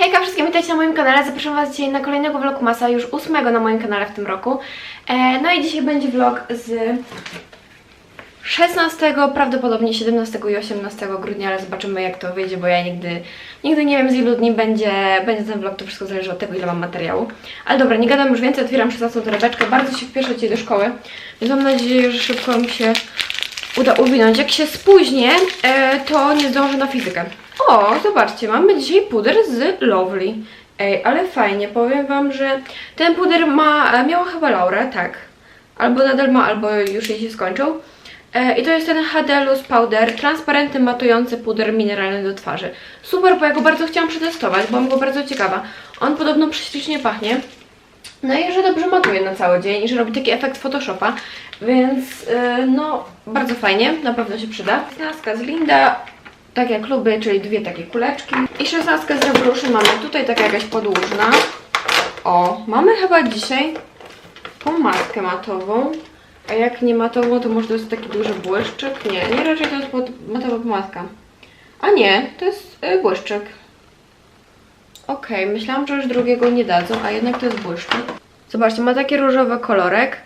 Hejka wszystkim, witajcie na moim kanale. Zapraszam Was dzisiaj na kolejnego vlogmasa, już ósmego na moim kanale w tym roku. E, no i dzisiaj będzie vlog z 16, prawdopodobnie 17 i 18 grudnia, ale zobaczymy jak to wyjdzie, bo ja nigdy, nigdy nie wiem z ilu dni będzie, będzie ten vlog, to wszystko zależy od tego ile mam materiału. Ale dobra, nie gadam już więcej, otwieram 16 torebeczkę, bardzo się wpieszę dzisiaj do szkoły, więc mam nadzieję, że szybko mi się uda uwinąć. Jak się spóźnię, e, to nie zdążę na fizykę. O, zobaczcie, mamy dzisiaj puder z Lovely. Ej, ale fajnie, powiem Wam, że ten puder ma, e, miała chyba Laura, tak. Albo nadal ma, albo już jej się skończył. E, I to jest ten Loose Powder, transparentny, matujący puder mineralny do twarzy. Super, bo ja go bardzo chciałam przetestować, byłam go bardzo ciekawa. On podobno prześlicznie pachnie. No i że dobrze matuje na cały dzień i że robi taki efekt Photoshopa, więc yy, no bardzo fajnie, na pewno się przyda. 16 z Linda, tak jak lubię, czyli dwie takie kuleczki. I 16 z Revolution mamy tutaj taka jakaś podłużna. O, mamy chyba dzisiaj pomadkę matową. A jak nie matową, to może to jest taki duży błyszczyk? Nie, nie raczej to jest matowa pomadka. A nie, to jest yy, błyszczyk. Okej, myślałam, że już drugiego nie dadzą, a jednak to jest błyszczyk. Zobaczcie, ma taki różowy kolorek.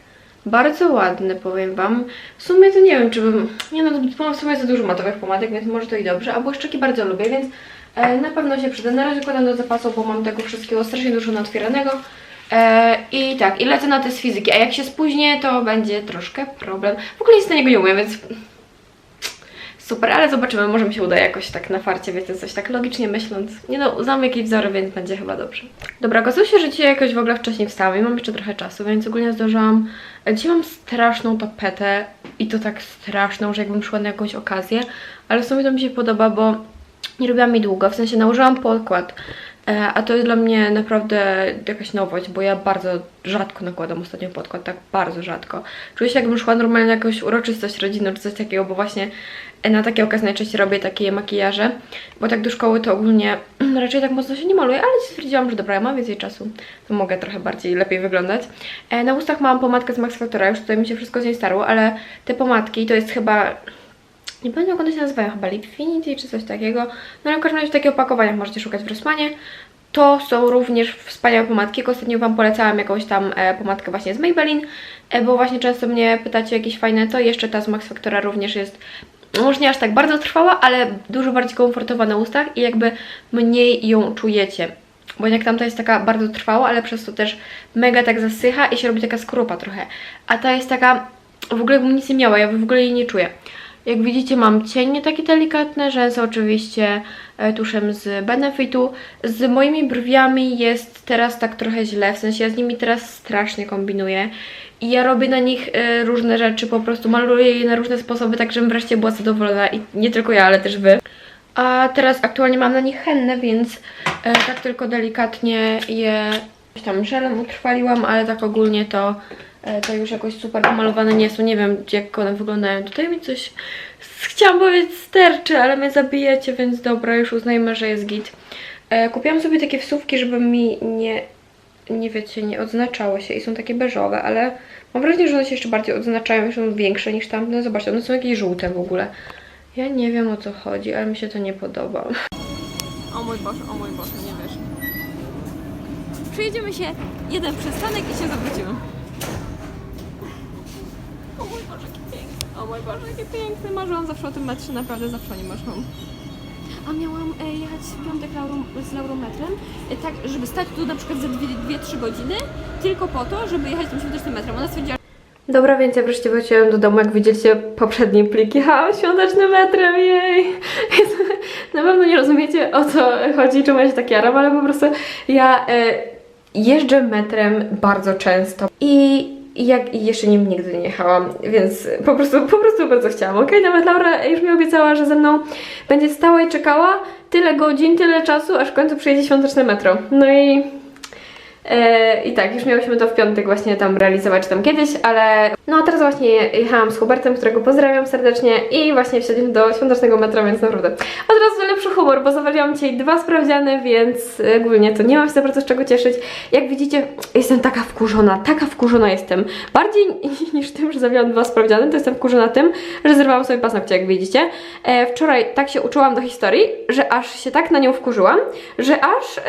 Bardzo ładny, powiem Wam. W sumie to nie wiem, czy bym... Nie no, w sumie za dużo matowych pomadek, więc może to i dobrze. A błyszczyki bardzo lubię, więc e, na pewno się przyda. Na razie kładam do zapasu, bo mam tego wszystkiego strasznie dużo naotwieranego. E, I tak, i lecę na test fizyki. A jak się spóźnię, to będzie troszkę problem. W ogóle nic na niego nie umiem, więc Super, ale zobaczymy, może mi się uda jakoś tak na farcie, wiecie, coś tak logicznie myśląc. Nie no, znam jakieś wzory, więc będzie chyba dobrze. Dobra, okazało się, że dzisiaj jakoś w ogóle wcześniej wstałam i mam jeszcze trochę czasu, więc ogólnie zdążyłam... Dzisiaj mam straszną tapetę i to tak straszną, że jakbym szła na jakąś okazję, ale w sumie to mi się podoba, bo nie robiłam jej długo, w sensie nałożyłam podkład, e, a to jest dla mnie naprawdę jakaś nowość, bo ja bardzo rzadko nakładam ostatnio podkład, tak bardzo rzadko. Czuję się jakbym szła normalnie na jakąś uroczystość rodzinną czy coś takiego, bo właśnie na takie okazje najczęściej robię takie makijaże, bo tak do szkoły to ogólnie raczej tak mocno się nie maluję, ale stwierdziłam, że dobra, ja mam więcej czasu, to mogę trochę bardziej, lepiej wyglądać. E, na ustach mam pomadkę z Max Factora, już tutaj mi się wszystko z niej starło, ale te pomadki to jest chyba nie pamiętam jak one się nazywają, chyba Lipfinity czy coś takiego. No ale w każdym razie w takich opakowaniach możecie szukać w Rossmanie. To są również wspaniałe pomadki. Jak Ostatnio Wam polecałam jakąś tam e, pomadkę właśnie z Maybelline, e, bo właśnie często mnie pytacie jakieś fajne, to jeszcze ta z Max Factora również jest może nie aż tak bardzo trwała, ale dużo bardziej komfortowa na ustach i jakby mniej ją czujecie. Bo jak tamta jest taka bardzo trwała, ale przez to też mega tak zasycha i się robi taka skorupa trochę. A ta jest taka, w ogóle jakbym nic nie miała, ja w ogóle jej nie czuję. Jak widzicie mam cienie takie delikatne, rzęsy oczywiście e, tuszem z Benefitu. Z moimi brwiami jest teraz tak trochę źle, w sensie ja z nimi teraz strasznie kombinuję. I ja robię na nich e, różne rzeczy, po prostu maluję je na różne sposoby, tak żebym wreszcie była zadowolona i nie tylko ja, ale też Wy. A teraz aktualnie mam na nich hennę, więc e, tak tylko delikatnie je tam żelem utrwaliłam, ale tak ogólnie to, to już jakoś super pomalowane nie są. Nie wiem jak one wyglądają. Tutaj mi coś chciałam powiedzieć sterczy, ale mnie zabijecie, więc dobra, już uznajmy, że jest git. E, kupiłam sobie takie wsówki, żeby mi nie, nie wiecie, nie odznaczały się i są takie beżowe, ale mam wrażenie, że one się jeszcze bardziej odznaczają i są większe niż tamte. Zobaczcie, one są jakieś żółte w ogóle. Ja nie wiem o co chodzi, ale mi się to nie podoba. O mój Boże, o mój Boże, nie wiesz. Przejedziemy się jeden przystanek i się zawrócimy. O mój Boże, jaki piękny. O mój Boże, jaki piękny. Marzyłam zawsze o tym metrze, naprawdę zawsze o nim marzyłam. A miałam e, jechać w piątek laurą, z laurometrem, e, tak, żeby stać tu na przykład za 2-3 godziny, tylko po to, żeby jechać tym świątecznym metrem. Ona stwierdziła, Dobra, więc ja wreszcie wróciłam do domu, jak widzieliście poprzedni plik. Jechałam świątecznym metrem, jej! Na pewno nie rozumiecie o co chodzi, czemu ja się tak jaram, ale po prostu ja e, jeżdżę metrem bardzo często i jak i jeszcze nim nigdy nie jechałam, więc po prostu, po prostu bardzo chciałam. Okej, nawet Laura już mi obiecała, że ze mną będzie stała i czekała tyle godzin, tyle czasu, aż w końcu przyjedzie świąteczne metro. No i E, I tak, już miałyśmy to w piątek właśnie tam realizować, tam kiedyś, ale No a teraz właśnie jechałam z Hubertem, którego pozdrawiam serdecznie i właśnie wsiadliśmy do świątecznego metra, więc naprawdę od razu lepszy humor, bo zawaliłam dzisiaj dwa sprawdziany, więc ogólnie to nie mam się za bardzo z czego cieszyć. Jak widzicie, jestem taka wkurzona, taka wkurzona jestem. Bardziej niż tym, że zawiałam dwa sprawdziany, to jestem wkurzona tym, że zerwałam sobie paznokcie, jak widzicie. E, wczoraj tak się uczyłam do historii, że aż się tak na nią wkurzyłam, że aż, e,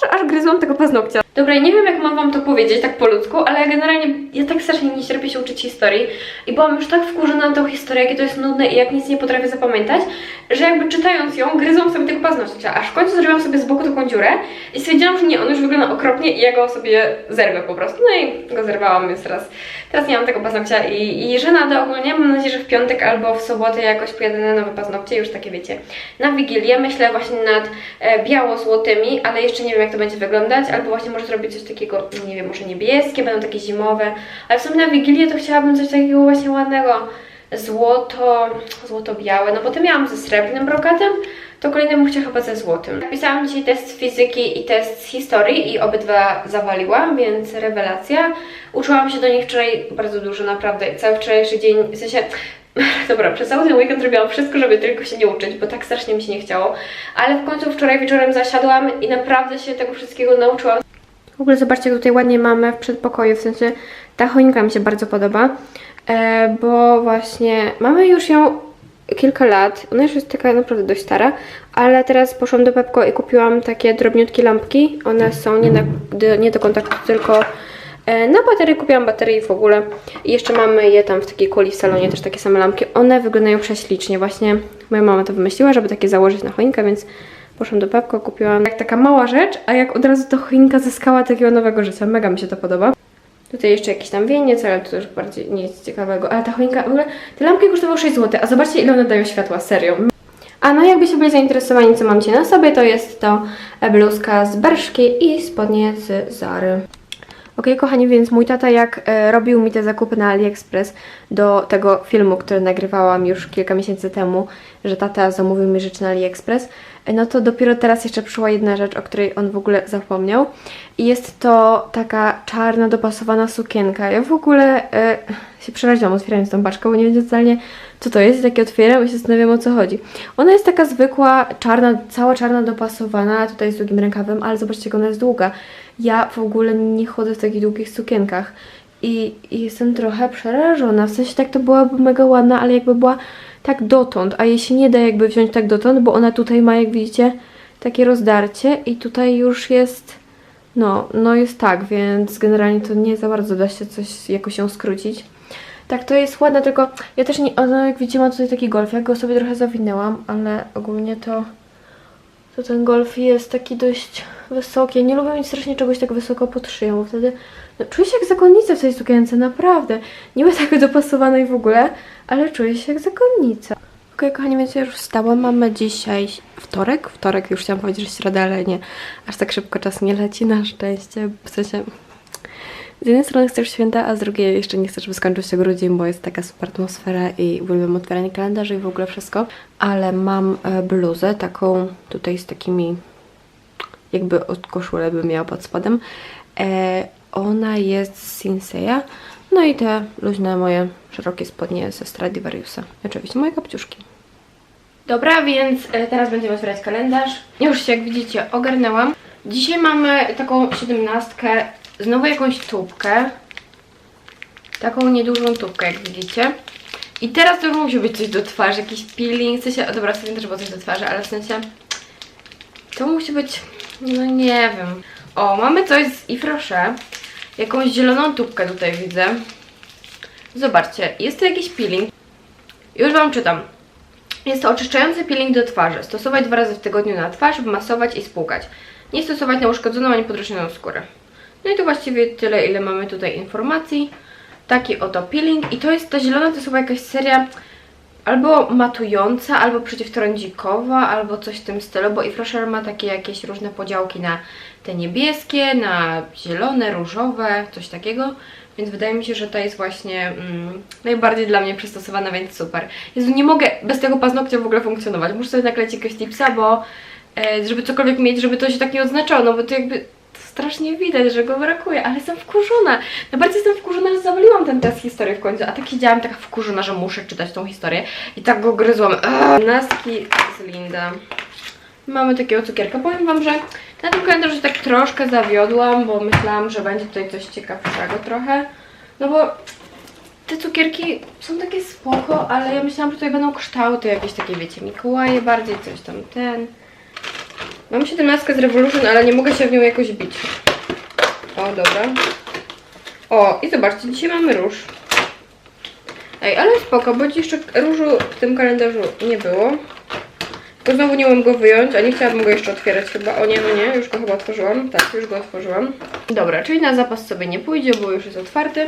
że aż gryzłam tego paznokcia. Dobra, nie wiem jak mam wam to powiedzieć tak po ludzku, ale generalnie ja tak strasznie nie cierpię się uczyć historii i byłam już tak wkurzona na tą historię, jakie to jest nudne i jak nic nie potrafię zapamiętać, że jakby czytając ją, gryzłam sobie tego paznokcia, aż w końcu zrobiłam sobie z boku taką dziurę i stwierdziłam, że nie, on już wygląda okropnie i ja go sobie zerwę po prostu. No i go zerwałam, więc teraz, teraz nie mam tego paznokcia i, i żenadę ogólnie. Mam nadzieję, że w piątek albo w sobotę jakoś pojadę na nowe paznokcie, już takie wiecie, na Wigilię. Myślę właśnie nad e, biało-złotymi, ale jeszcze nie wiem jak to będzie wyglądać, albo właśnie może zrobić coś takiego, nie wiem, może niebieskie, będą takie zimowe, ale w sumie na Wigilię to chciałabym coś takiego właśnie ładnego, złoto, złoto-białe, no bo to miałam ze srebrnym brokatem, to kolejny bym chciała chyba ze złotym. Pisałam dzisiaj test fizyki i test z historii i obydwa zawaliłam, więc rewelacja. Uczyłam się do nich wczoraj bardzo dużo, naprawdę. Cały wczorajszy dzień, w sensie... Dobra, przez cały ten weekend robiłam wszystko, żeby tylko się nie uczyć, bo tak strasznie mi się nie chciało. Ale w końcu wczoraj wieczorem zasiadłam i naprawdę się tego wszystkiego nauczyłam. W ogóle zobaczcie, tutaj ładnie mamy w przedpokoju, w sensie ta choinka mi się bardzo podoba, e, bo właśnie mamy już ją kilka lat, ona już jest taka naprawdę dość stara, ale teraz poszłam do Pepko i kupiłam takie drobniutkie lampki, one są nie, na, nie do kontaktu, tylko e, na baterii. Kupiłam baterie w ogóle. I jeszcze mamy je tam w takiej kuli w salonie, też takie same lampki, one wyglądają prześlicznie, właśnie moja mama to wymyśliła, żeby takie założyć na choinkę, więc Poszłam do Pepko, kupiłam. Jak taka mała rzecz, a jak od razu to choinka zyskała takiego nowego życia. Mega mi się to podoba. Tutaj jeszcze jakiś tam wieniec, ale to już bardziej nie jest ciekawego. Ale ta choinka, w ogóle te lampki kosztowały 6 zł, a zobaczcie ile one dają światła, serio. A no jakbyście byli zainteresowani co mam dzisiaj na sobie, to jest to bluzka z Berszki i spodnie z Zary. Ok, kochani, więc mój tata jak e, robił mi te zakupy na AliExpress do tego filmu, który nagrywałam już kilka miesięcy temu, że tata zamówił mi rzeczy na AliExpress, e, no to dopiero teraz jeszcze przyszła jedna rzecz, o której on w ogóle zapomniał. I jest to taka czarna, dopasowana sukienka. Ja w ogóle e, się przeraziłam otwierając tą paczkę, bo nie wiem totalnie co to jest. I takie otwieram i się zastanawiam o co chodzi. Ona jest taka zwykła, czarna, cała czarna dopasowana, tutaj z długim rękawem, ale zobaczcie jak ona jest długa. Ja w ogóle nie chodzę w takich długich sukienkach. I, jestem trochę przerażona. W sensie tak to byłaby mega ładna, ale jakby była tak dotąd, a jej się nie da jakby wziąć tak dotąd, bo ona tutaj ma, jak widzicie, takie rozdarcie i tutaj już jest, no, no jest tak, więc generalnie to nie za bardzo da się coś jakoś ją skrócić. Tak, to jest ładne, tylko ja też nie, no, jak widzicie, mam tutaj taki golf, ja go sobie trochę zawinęłam, ale ogólnie to to ten golf jest taki dość wysoki. Ja nie lubię mieć strasznie czegoś tak wysoko pod szyją, bo wtedy no, czuję się jak zakonnica w tej sukience, naprawdę. Nie ma tak dopasowanej w ogóle, ale czuję się jak zakonnica. Okej, kochani, więc ja już wstałam. Mamy dzisiaj wtorek. Wtorek już chciałam powiedzieć, że środa, ale nie. Aż tak szybko czas nie leci, na szczęście. W sensie z jednej strony chcesz święta, a z drugiej jeszcze nie chcę, żeby skończył się grudzień, bo jest taka super atmosfera i uwielbiam otwieranie kalendarzy i w ogóle wszystko. Ale mam e, bluzę taką tutaj z takimi jakby od koszulę bym miała pod spodem. E, ona jest z Sinseya. No i te luźne moje szerokie spodnie ze Stradivariusa. Oczywiście moje kapciuszki. Dobra, więc e, teraz będziemy otwierać kalendarz. Już się, jak widzicie, ogarnęłam. Dzisiaj mamy taką siedemnastkę, znowu jakąś tubkę. Taką niedużą tubkę, jak widzicie. I teraz to już musi być coś do twarzy, jakiś peeling, w sensie, o dobra, w sumie też było coś do twarzy, ale w sensie to musi być, no nie wiem. O, mamy coś z Ifrosze, jakąś zieloną tubkę tutaj widzę. Zobaczcie, jest to jakiś peeling. Już Wam czytam. Jest to oczyszczający peeling do twarzy. Stosować dwa razy w tygodniu na twarz, masować i spłukać. Nie stosować na uszkodzoną ani podrośnioną skórę. No i to właściwie tyle, ile mamy tutaj informacji. Taki oto peeling. I to jest, ta zielona to jest chyba jakaś seria albo matująca, albo przeciwtrądzikowa, albo coś w tym stylu, bo Ifrosher ma takie jakieś różne podziałki na te niebieskie, na zielone, różowe, coś takiego. Więc wydaje mi się, że to jest właśnie mm, najbardziej dla mnie przystosowana, więc super. Jezu, nie mogę bez tego paznokcia w ogóle funkcjonować. Muszę sobie nakleć jakiegoś tipsa, bo e, żeby cokolwiek mieć, żeby to się tak nie odznaczało, no bo to jakby strasznie widać, że go brakuje, ale jestem wkurzona. Najbardziej jestem wkurzona, że zawaliłam ten test historii w końcu, a tak siedziałam taka wkurzona, że muszę czytać tą historię i tak go gryzłam. Naski z Linda. Mamy takiego cukierka. Powiem Wam, że na tym kalendarzu tak troszkę zawiodłam, bo myślałam, że będzie tutaj coś ciekawszego trochę. No bo te cukierki są takie spoko, ale ja myślałam, że tutaj będą kształty jakieś takie, wiecie, Mikołaje bardziej, coś tam ten. Mam 17 z Revolution, ale nie mogę się w nią jakoś bić. O, dobra. O, i zobaczcie, dzisiaj mamy róż. Ej, ale spoko, bo jeszcze różu w tym kalendarzu nie było. Tylko znowu nie umiem go wyjąć, a nie chciałabym go jeszcze otwierać chyba. O nie, no nie, już go chyba otworzyłam. Tak, już go otworzyłam. Dobra, czyli na zapas sobie nie pójdzie, bo już jest otwarty.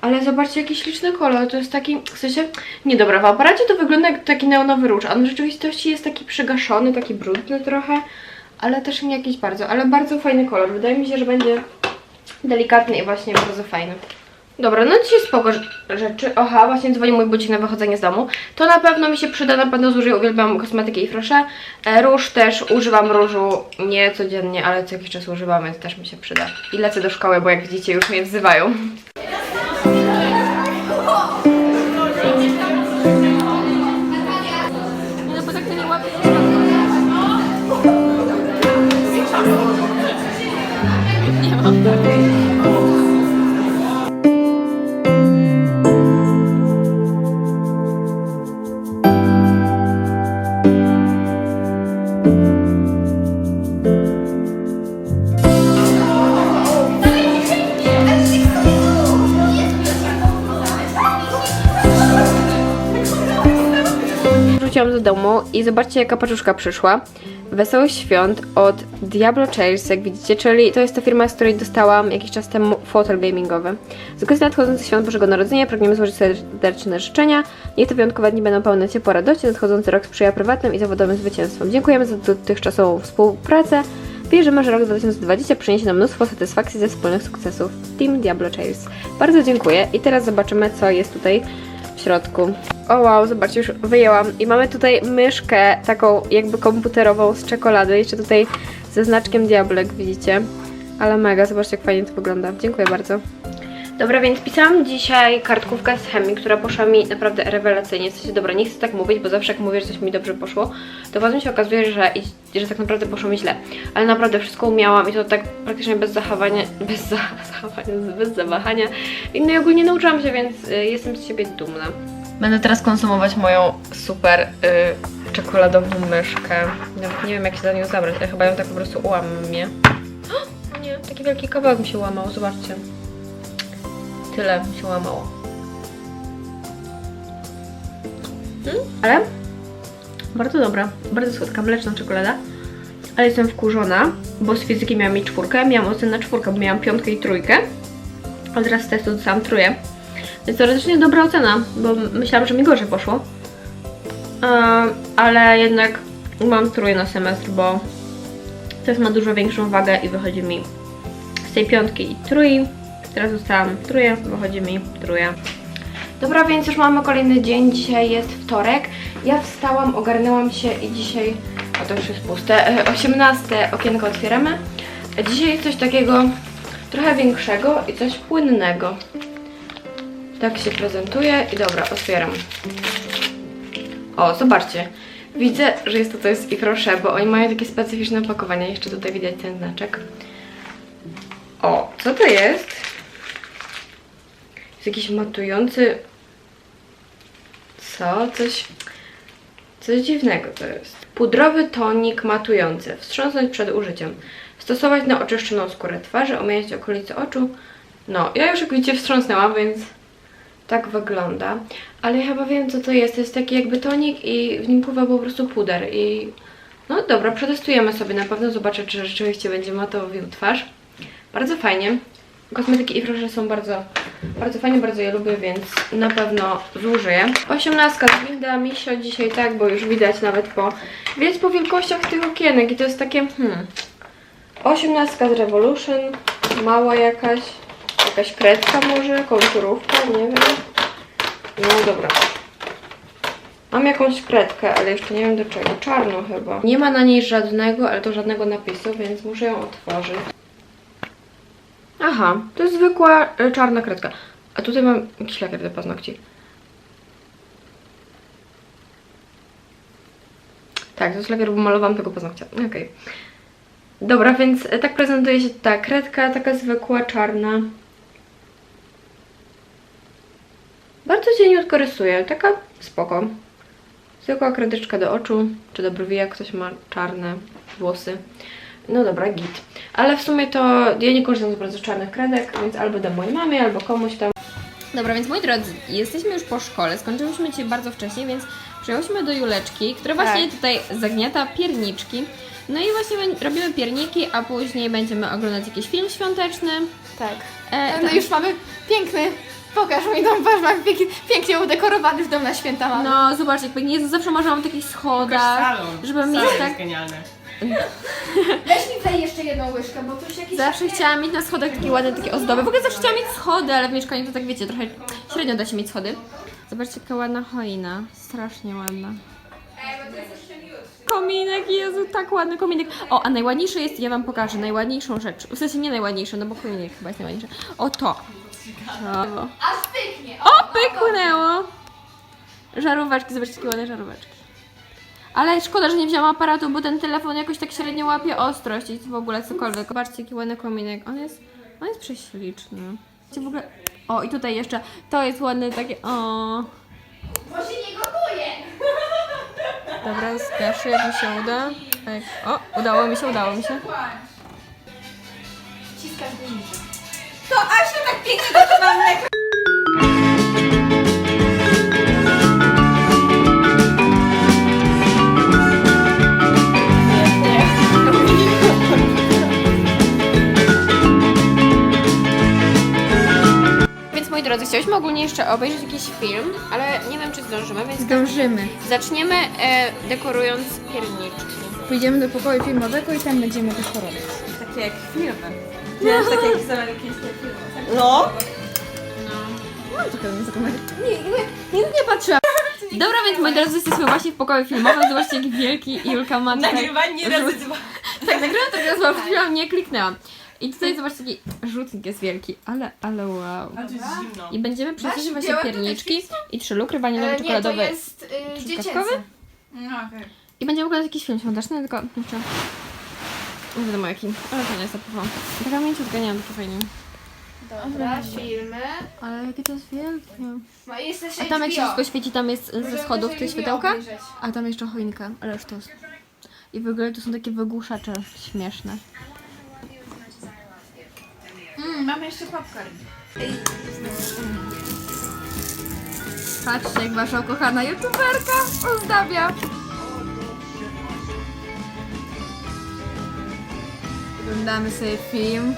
Ale zobaczcie, jaki śliczny kolor. To jest taki, w sensie, nie dobra, w aparacie to wygląda jak taki neonowy róż, a on w rzeczywistości jest taki przygaszony, taki brudny trochę, ale też nie jakiś bardzo, ale bardzo fajny kolor. Wydaje mi się, że będzie delikatny i właśnie bardzo fajny. Dobra, no dzisiaj spoko rz- rzeczy. Oha, właśnie dzwoni mój budzik na wychodzenie z domu. To na pewno mi się przyda, na pewno zużyję, uwielbiam kosmetyki i frosze. E, róż też, używam różu nie codziennie, ale co jakiś czas używam, więc też mi się przyda. I lecę do szkoły, bo jak widzicie już mnie wzywają. Wróciłam do domu i zobaczcie jaka paczuszka przyszła. Wesołych świąt od Diablo Chairs, jak widzicie, czyli to jest ta firma, z której dostałam jakiś czas temu fotel gamingowy. Z okazji nadchodzących świąt Bożego Narodzenia pragniemy złożyć serdeczne życzenia. Niech te wyjątkowe dni będą pełne ciepła radości, nadchodzący rok sprzyja prywatnym i zawodowym zwycięstwom. Dziękujemy za dotychczasową współpracę. Wierzymy, że rok 2020 przyniesie nam mnóstwo satysfakcji ze wspólnych sukcesów. Team Diablo Chairs. Bardzo dziękuję i teraz zobaczymy, co jest tutaj w środku. O wow, zobaczcie, już wyjęłam. I mamy tutaj myszkę taką jakby komputerową z czekolady. Jeszcze tutaj ze znaczkiem Diablek, widzicie? Ale mega, zobaczcie jak fajnie to wygląda. Dziękuję bardzo. Dobra, więc pisałam dzisiaj kartkówkę z chemii, która poszła mi naprawdę rewelacyjnie. W sensie, dobra, nie chcę tak mówić, bo zawsze jak mówię, że coś mi dobrze poszło, to potem się okazuje, że, że tak naprawdę poszło mi źle. Ale naprawdę wszystko umiałam i to tak praktycznie bez zachowania, bez za, zachowania, bez zawahania. I no i ogólnie nauczyłam się, więc y, jestem z siebie dumna. Będę teraz konsumować moją super y, czekoladową myszkę. Nawet nie wiem jak się za nią zabrać, ale chyba ją tak po prostu ułamię. O, nie, taki wielki kawałek mi się łamał, zobaczcie. Tyle się łamało. Mm, ale bardzo dobra, bardzo słodka, mleczna czekolada. Ale jestem wkurzona, bo z fizyki miałam czwórkę, miałam ocenę czwórkę, bo miałam piątkę i trójkę. A teraz z testu dostałam trójkę. Więc teoretycznie dobra ocena, bo myślałam, że mi gorzej poszło. Ale jednak mam trójkę na semestr, bo test ma dużo większą wagę i wychodzi mi z tej piątki i trój. Teraz dostałam trójkę, wychodzi mi trójka. Dobra, więc już mamy kolejny dzień. Dzisiaj jest wtorek. Ja wstałam, ogarnęłam się i dzisiaj. O to już jest puste. e, 18 okienko otwieramy. Dzisiaj jest coś takiego trochę większego i coś płynnego. Tak się prezentuje i dobra, otwieram. O, zobaczcie. Widzę, że jest to coś z Ifrosze, bo oni mają takie specyficzne opakowania. Jeszcze tutaj widać ten znaczek. O, co to jest? Jakiś matujący... Co? Coś... Coś dziwnego to jest. Pudrowy tonik matujący. Wstrząsnąć przed użyciem. Stosować na oczyszczoną skórę twarzy, omijać okolice oczu. No, ja już jak widzicie wstrząsnęłam, więc tak wygląda. Ale ja chyba wiem co to jest. To jest taki jakby tonik i w nim pływa po prostu puder i... No dobra, przetestujemy sobie na pewno, zobaczę czy rzeczywiście będzie matowił twarz. Bardzo fajnie. Kosmetyki i proszę są bardzo, bardzo fajnie, bardzo je lubię, więc na pewno zużyję. 18 z Winda Misio dzisiaj tak, bo już widać nawet po, widać po wielkościach tych okienek i to jest takie, hmm, 18 z Revolution, mała jakaś, jakaś kredka może, konturówka, nie wiem. No dobra. Mam jakąś kredkę, ale jeszcze nie wiem do czego. Czarną chyba. Nie ma na niej żadnego, ale to żadnego napisu, więc muszę ją otworzyć. Aha, to jest zwykła e, czarna kredka. A tutaj mam jakiś lakier do paznokci. Tak, to jest lakier, bo malowałam tego paznokcia. Okej. Dobra, więc e, tak prezentuje się ta kredka, taka zwykła, czarna. Bardzo cieniutko rysuje, taka spoko. Zwykła kredyczka do oczu, czy do brwi, jak ktoś ma czarne włosy. No dobra, git. Ale w sumie to ja nie korzystam za bardzo z czarnych kredek, więc albo dam mojej mamie, albo komuś tam. Dobra, więc moi drodzy, jesteśmy już po szkole, skończyłyśmy dzisiaj bardzo wcześnie, więc przyjechałyśmy do Juleczki, która właśnie tutaj zagniata pierniczki. No i właśnie robimy pierniki, a później będziemy oglądać jakiś film świąteczny. Tak. E, No tam- już mamy piękny. Pokaż mi dom, patrz, mamy pięknie, pięknie udekorowany w dom na święta mamy. No, zobaczcie, jak pięknie jest, zawsze marzyłam o takich schodach, salon. żeby salon mieć jest tak... genialny. Weź mi tutaj jeszcze jedną łyżkę, bo tu już jakieś... Zawsze chciałam mieć na schodach takie ładne, takie ozdoby. W ogóle zawsze chciałam mieć schody, ale w mieszkaniu to tak wiecie, trochę średnio da się mieć schody. Zobaczcie, jaka ładna choina. Strasznie ładna. Kominek, Jezu, tak ładny kominek. O, a najładniejszy jest, ja wam pokażę, najładniejszą rzecz. W sensie nie najładniejszą, no bo kominek chyba jest najładniejszy. O to. to. Aż pyknie. O, pyknęło! Żaróweczki, zobaczcie, jakie ładne żaróweczki. Ale szkoda, że nie wzięłam aparatu, bo ten telefon jakoś tak średnio łapie ostrość i w ogóle cokolwiek. Zobaczcie, jaki ładny kominek. On jest, on jest prześliczny. Zobaczcie, W ogóle... O, i tutaj jeszcze, to jest ładne takie, o. Bo się nie gotuje. Dobra, zgaszę, jak mi się uda. Tak. O, udało mi się, udało mi się. Ciskasz guziczek. To Asia tak pięknie gotowa mleko. Drodzy, chcieliśmy ogólnie jeszcze obejrzeć jakiś film, ale nie wiem czy zdążymy, więc Zdążymy. zaczniemy e, dekorując pierniczki. Pójdziemy do pokoju filmowego i tam będziemy dekorować. Takie jak filmy. Miałeś takie jak jakieś filmy. No. Mam trochę nie zakomentować. Nie, nie, patrzyłam. Dobra, więc moi drodzy, jesteśmy właśnie w pokoju filmowym. Zobaczcie, jak wielki Julka ma tutaj... Nagrywanie razy dwa. Tak, nagrałam tak chwilę nie kliknęłam. I tutaj zobaczcie, jaki rzutnik jest wielki, ale, ale wow. A tu jest zimno. I będziemy właśnie białe pierniczki i trzy lukry waniliowe, E, nie, to czekoladowe. jest y, dziecięcy. Truskawkowy? No, okej. I będziemy oglądać jakiś film świąteczny, tylko kurczę. Nie wiadomo jaki, ale to nie jest zapewne. Taka mięciutka, nie wiem, to fajnie. Dobra, filmy. Ale jakie to jest wielkie. No i jest też A tam jak się HBO. wszystko świeci, tam jest ze Możemy schodów też HBO światełka. obejrzeć. A tam jeszcze choinka, ale sztos. I w ogóle to są takie wygłuszacze śmieszne. Mm, mamy jeszcze popcorn. Patrzcie, jak wasza ukochana youtuberka ozdabia. Oglądamy sobie film.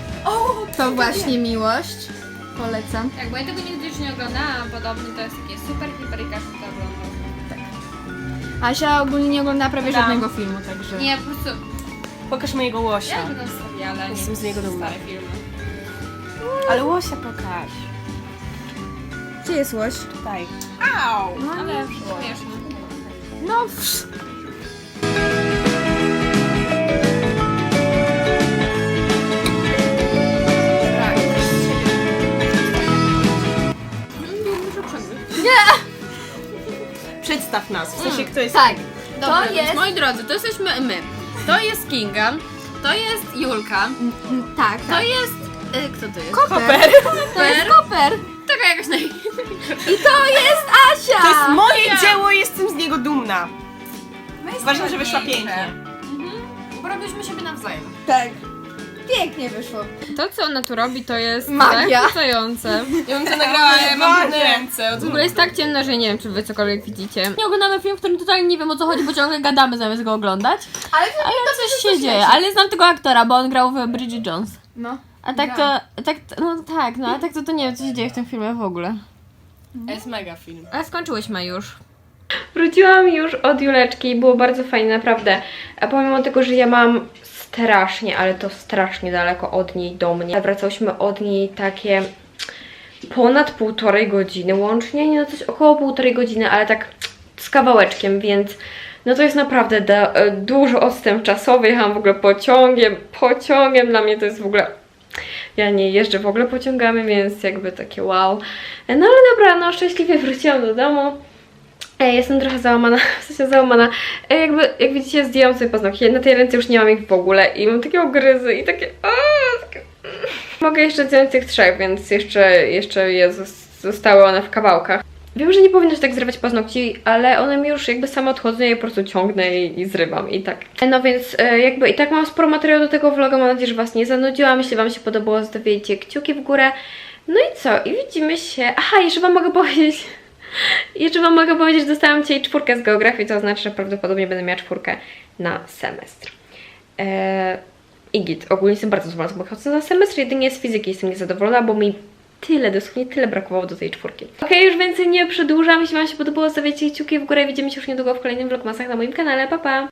to właśnie miłość. Polecam. Tak, bo ja tego nigdy już nie oglądałam, podobnie to jest takie super hiper i każdy to oglądał. Asia ogólnie nie ogląda prawie żadnego filmu, także. Nie, po prostu Pokaż mojego łosia. ja będę stawiała, ale nie Jestem z niego dumna. stare filmy. Ale łosia pokaż. Gdzie jest łoś? Tutaj. Au! Ale śmieszne. No, psz. Przedstaw nas. W sensie kto jest Tak. Dobra, To jest. moi drodzy, to jesteśmy my. To jest Kinga, to jest Julka, Tak, to jest... Y, kto to jest? Koper. To jest koper. Taka jakaś naj... I to jest Asia. To jest moje dzieło i jestem z niego dumna. Uważam, że wyszła pięknie. Bo robiliśmy siebie nawzajem. Tak. Pięknie wyszło. To, co ona tu robi, to jest Magia. zachwycające. Ja bym to nagrała, ja mam brudne ręce. W ogóle jest tak ciemno, że nie wiem, czy wy cokolwiek widzicie. Nie oglądamy film, w którym totalnie nie wiem o co chodzi, bo ciągle gadamy zamiast go oglądać. Ale to Ale coś się dzieje, ale znam tego aktora, bo on grał w Bridget Jones. No. A tak to, tak, to- no tak, no a tak to, to nie wiem, co się dzieje w tym filmie w ogóle. Jest mega film. Ale skończyłyśmy już. Wróciłam już od Juleczki i było bardzo fajnie, naprawdę. A pomimo tego, że ja mam strasznie, ale to strasznie daleko od niej do mnie. Wracałyśmy od niej takie ponad półtorej godziny łącznie, nie no coś około półtorej godziny, ale tak z kawałeczkiem, więc no to jest naprawdę da, e, dużo odstęp czasowy. Jechałam w ogóle pociągiem, pociągiem, dla mnie to jest w ogóle Ja nie jeżdżę w ogóle pociągami, więc jakby takie wow. No ale dobra, no szczęśliwie wróciłam do domu. E, Jestem trochę załamana, w sensie załamana. E, Jakby, jak widzicie, zdjęłam sobie paznokcie. Na tej ręce już nie mam ich w ogóle i mam takie ogryzy i takie... aaa, takie... Mogę jeszcze zdjąć tych trzech, więc jeszcze, jeszcze je zos- zostały one w kawałkach. Wiem, że nie powinno się tak zrywać paznokci, ale one mi już jakby same odchodzą, ja je po prostu ciągnę i, i zrywam i tak. No więc e, jakby i tak mam sporo materiału do tego vloga, mam nadzieję, że Was nie zanudziłam. Jeśli Wam się podobało, zostawiajcie kciuki w górę. No i co? I widzimy się... Aha, jeszcze Wam mogę powiedzieć... Jeszcze Wam mogę powiedzieć, że dostałam dzisiaj czwórkę z geografii, to znaczy, że prawdopodobnie będę miała czwórkę na semestr. Eee, I git. Ogólnie jestem bardzo zadowolona z moich ocen na semestr, jedynie z fizyki jestem niezadowolona, bo mi tyle, dosłownie tyle brakowało do tej czwórki. Okej, już więcej nie przedłużam. Jeśli Wam się podobało, stawiajcie kciuki w górę. Widzimy się już niedługo w kolejnym vlogmasach na moim kanale. Pa, pa!